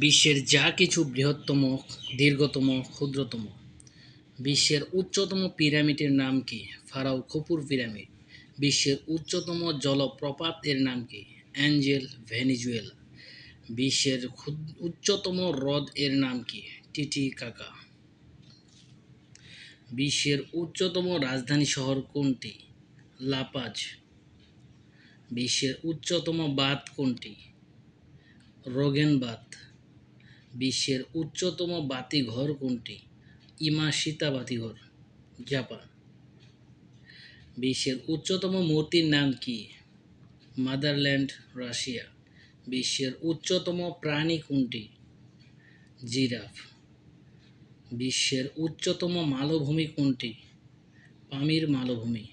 বিশ্বের যা কিছু বৃহত্তম, দীর্ঘতম, ক্ষুদ্রতম। বিশ্বের উচ্চতম পিরামিডের নাম কি? ফারাও খুপুর পিরামিড। বিশ্বের উচ্চতম জলপ্রপাত এর নাম কি? Angel Venezuela. বিশ্বের উচ্চতম হ্রদ এর নাম কি? টিটি কাকা বিশ্বের উচ্চতম রাজধানী শহর কোনটি? লাপাজ। বিশ্বের উচ্চতম বাঁধ কোনটি? রোগেন বাঁধ বিশ্বের উচ্চতম বাতিঘর কোনটি? ইমাশিতা বাতিঘর, জাপান। বিশ্বের উচ্চতম মূর্তির নাম কি? Motherland, Russia. বিশ্বের উচ্চতম প্রাণী কোনটি? জিরাফ। বিশ্বের উচ্চতম মালভূমি কোনটি? পামির মালভূমি।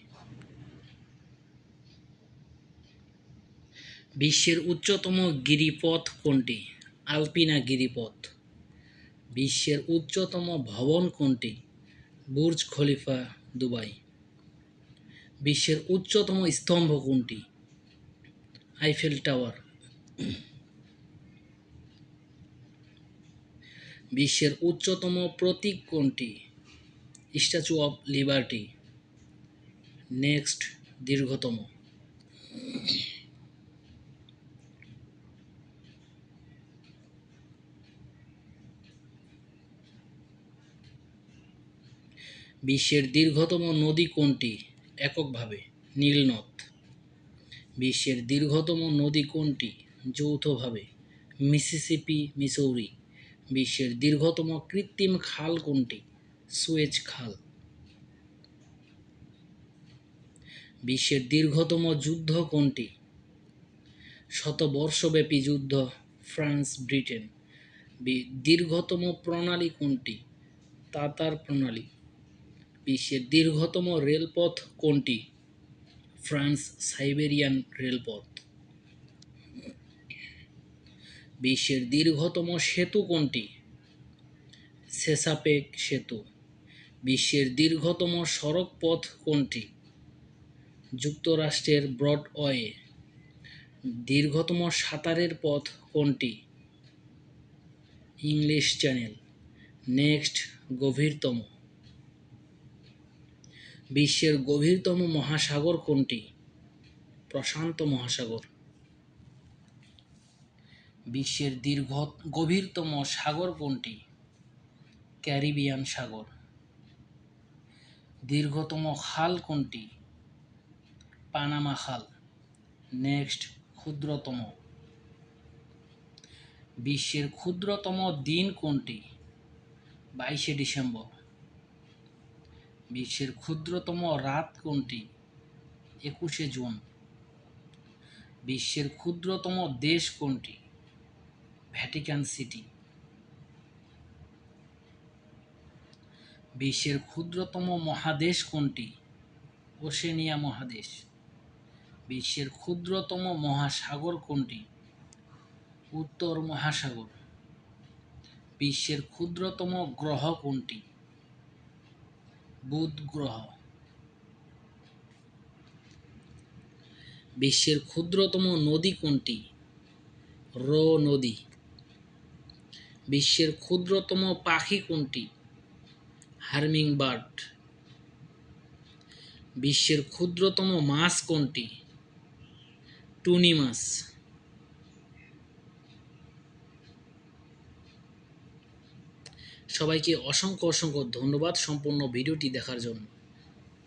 বিশ্বের উচ্চতম গিরিপথ কোনটি? আলপিনা গিরিপথ। বিশ্বের উচ্চতম ভবন কোনটি? Burj Khalifa, Dubai. বিশ্বের উচ্চতম স্তম্ভ কোনটি? Eiffel Tower. বিশ্বের উচ্চতম প্রতীক কোনটি? Statue of liberty. নেক্সট, দীর্ঘতম। বিশ্বের দীর্ঘতম নদী কোনটি? এককভাবে নীলনদ। বিশ্বের দীর্ঘতম নদী কোনটি? যৌথভাবে মিসিসিপি, মিসৌরি। বিশ্বের দীর্ঘতম কৃত্রিম খাল কোনটি? সুয়েজ খাল। বিশ্বের দীর্ঘতম যুদ্ধ কোনটি? শতবর্ষব্যাপী যুদ্ধ, ফ্রান্স, ব্রিটেন। দীর্ঘতম প্রণালী কোনটি? তাতার প্রণালী। বিশ্বের দীর্ঘতম রেলপথ কোনটি? ফ্রান্স সাইবেরিয়ান রেলপথ। বিশ্বের দীর্ঘতম সেতু কোনটি? সেসাপেক সেতু। বিশ্বের দীর্ঘতম সড়ক পথ কোনটি? যুক্তরাষ্ট্রের ব্রডওয়ে। দীর্ঘতম সাঁতারের পথ কোনটি? English channel. নেক্সট গভীরতম। বিশ্বের গভীরতম মহাসাগর কোনটি? প্রশান্ত মহাসাগর। বিশ্বের দীর্ঘ গভীরতম সাগর কোনটি? ক্যারিবিয়ান সাগর। দীর্ঘতম খাল কোনটি? পানামা খাল। নেক্সট, ক্ষুদ্রতম। বিশ্বের ক্ষুদ্রতম দিন কোনটি? বাইশে ডিসেম্বর। বিশ্বের ক্ষুদ্রতম রাত কোনটি? একুশে জুন। বিশ্বের ক্ষুদ্রতম দেশ কোনটি? Vatican City. বিশ্বের ক্ষুদ্রতম মহাদেশ কোনটি? ওশেনিয়া মহাদেশ। বিশ্বের ক্ষুদ্রতম মহাসাগর কোনটি? উত্তর মহাসাগর। বিশ্বের ক্ষুদ্রতম গ্রহ কোনটি? বুধ গ্রহ বিশ্বের ক্ষুদ্রতম নদী কোনটি? রো নদী। বিশ্বের ক্ষুদ্রতম পাখি কোনটি? হার্মিং বার্ড বিশ্বের ক্ষুদ্রতম মাছ কোনটি? টুনি মাছ। সবাইকে অসংখ্য অসংখ্য ধন্যবাদ সম্পূর্ণ ভিডিওটি দেখার জন্য।